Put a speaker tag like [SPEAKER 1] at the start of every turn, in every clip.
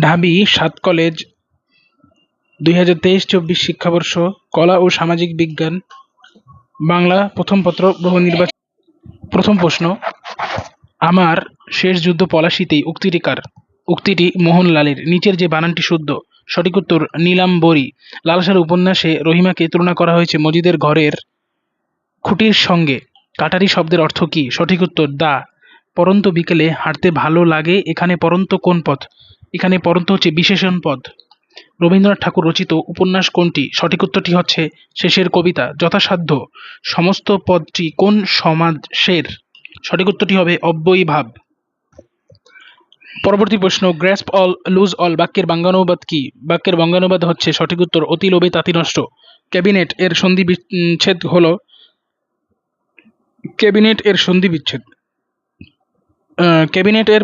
[SPEAKER 1] ঢাবি সাত কলেজ দুই হাজার তেইশ চব্বিশ শিক্ষাবর্ষ, কলা ও সামাজিক বিজ্ঞান, বাংলা প্রথম পত্র বহু নির্বাচন। প্রথম প্রশ্ন, আমার শেষ যুদ্ধ পলাশিতেই উক্তিটি কার? উক্তিটি মোহনলালের। নিচের যে বানানটি শুদ্ধ, সঠিক উত্তর নীলাম্বরী লালসার উপন্যাসে রহিমাকে তুলনা করা হয়েছে মজিদের ঘরের খুঁটির সঙ্গে। কাটারি শব্দের অর্থ কী? সঠিক উত্তর, দা। পরন্ত বিকেলে হাঁটতে ভালো লাগে, এখানে পরন্ত কোন পথ? এখানে পরন্ত হচ্ছে বিশেষণ পদ। রবীন্দ্রনাথ ঠাকুর রচিত উপন্যাস কোনটি? সঠিক উত্তরটি হচ্ছে শেষের কবিতা, যথাসাধ্য। সমস্ত পদটি কোন সমাজের সঠিক উত্তরটি হবে অব্যয়ী ভাব। পরবর্তী প্রশ্ন, গ্র্যাসপ অল, লুজ অল, বাক্যের বাঙ্গানুবাদ কি? বাক্যের বঙ্গানুবাদ হচ্ছে সঠিক উত্তর, অতি লোভে তাঁতি নষ্ট। ক্যাবিনেট এর সন্ধি বিচ্ছেদ হলো, ক্যাবিনেট এর সন্ধি বিচ্ছেদ। ক্যাবিনেটের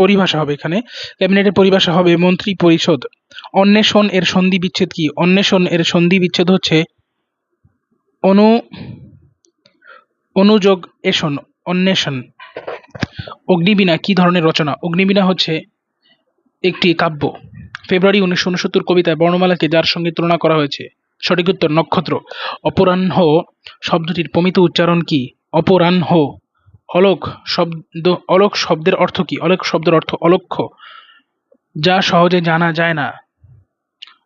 [SPEAKER 1] পরিভাষা হবে এখানে। ক্যাবিনেটের পরিভাষা হবে মন্ত্রী পরিষদ। অন্বেষণ এর সন্ধি বিচ্ছেদ কি? অন্বেষণ এর সন্ধি বিচ্ছেদ হচ্ছে অনু অনুযোগ এষণ অন্বেষণ। অগ্নিবীণা কি ধরনের রচনা? অগ্নিবীণা হচ্ছে একটি কাব্য। ফেব্রুয়ারি উনিশশো উনসত্তর কবিতায় বর্ণমালাকে যার সঙ্গে তুলনা করা হয়েছে? সঠিক উত্তর, নক্ষত্র। অপরাহ্ন শব্দটির প্রমিত উচ্চারণ কি? অপরাহ্ন অলোক শব্দ, অলোক শব্দের অর্থ কি? অলোক শব্দের অর্থ অলক্ষ্য যা সহজে জানা যায় না।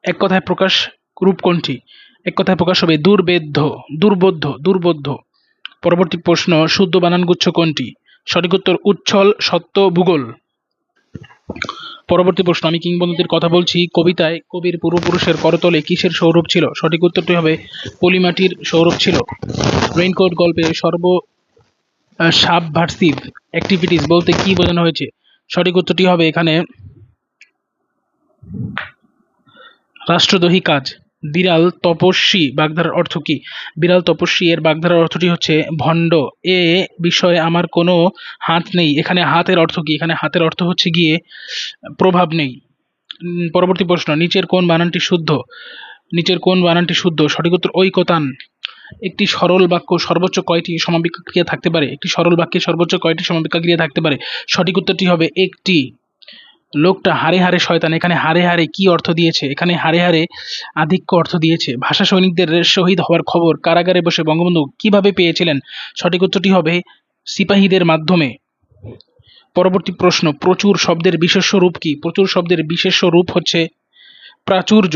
[SPEAKER 1] এক কথায় প্রকাশ রূপ কোনটি? এক কথায় প্রকাশ হবে দুর্বেদ্য, দুর্বোধ্য দুর্বোধ্য। পরবর্তী প্রশ্ন, শুদ্ধ বানানগুচ্ছ কোনটি? সঠিক উত্তর, উচ্ছল, সত্য, ভূগোল। পরবর্তী প্রশ্ন, আমি কিংবদন্তির কথা বলছি, কবিতায় কবির পূর্বপুরুষের করতলে কিসের সৌরভ ছিল? সঠিক উত্তরটি হবে পলিমাটির সৌরভ ছিল। রেইনকোট গল্পে সর্ব সাবভার্সিভ অ্যাক্টিভিটিস বলতে কি বোঝানো হয়েছে? সঠিক উত্তরটি হবে এখানে রাষ্ট্রদ্রোহী কাজ। বিড়াল তপস্বী, বাগধারার অর্থ কি? বিড়াল তপস্বী, এর বাগধারার অর্থটি হচ্ছে ভণ্ড। এ বিষয়ে আমার কোনো হাত নেই। এখানে হাতের অর্থ কি? এখানে হাতের অর্থ হচ্ছে গিয়ে প্রভাব নেই। পরবর্তী প্রশ্ন, নিচের কোন বানানটি শুদ্ধ? নিচের কোন বানানটি শুদ্ধ? সঠিক উত্তর ঐকতান। একটি সরল বাক্য, সর্বোচ্চ কয়টি সমাপিকা ক্রিয়া থাকতে পারে? একটি সরল বাক্যে সর্বোচ্চ কয়টি সমাপিকা ক্রিয়া থাকতে পারে? সঠিক উত্তরটি হবে একটি। লোকটা হারে হারে শয়তান, এখানে হারে হারে কি অর্থ দিয়েছে? এখানে হারে হারে আধিক্য অর্থ দিয়েছে। ভাষা সৈনিকদের শহীদ হওয়ার খবর কারাগারে বসে বঙ্গবন্ধু কীভাবে পেয়েছিলেন? সঠিক উত্তরটি হবে সিপাহীদের মাধ্যমে। পরবর্তী প্রশ্ন, প্রচুর শব্দের বিশেষ্য রূপ কি? প্রচুর শব্দের বিশেষ্য রূপ হচ্ছে প্রাচুর্য।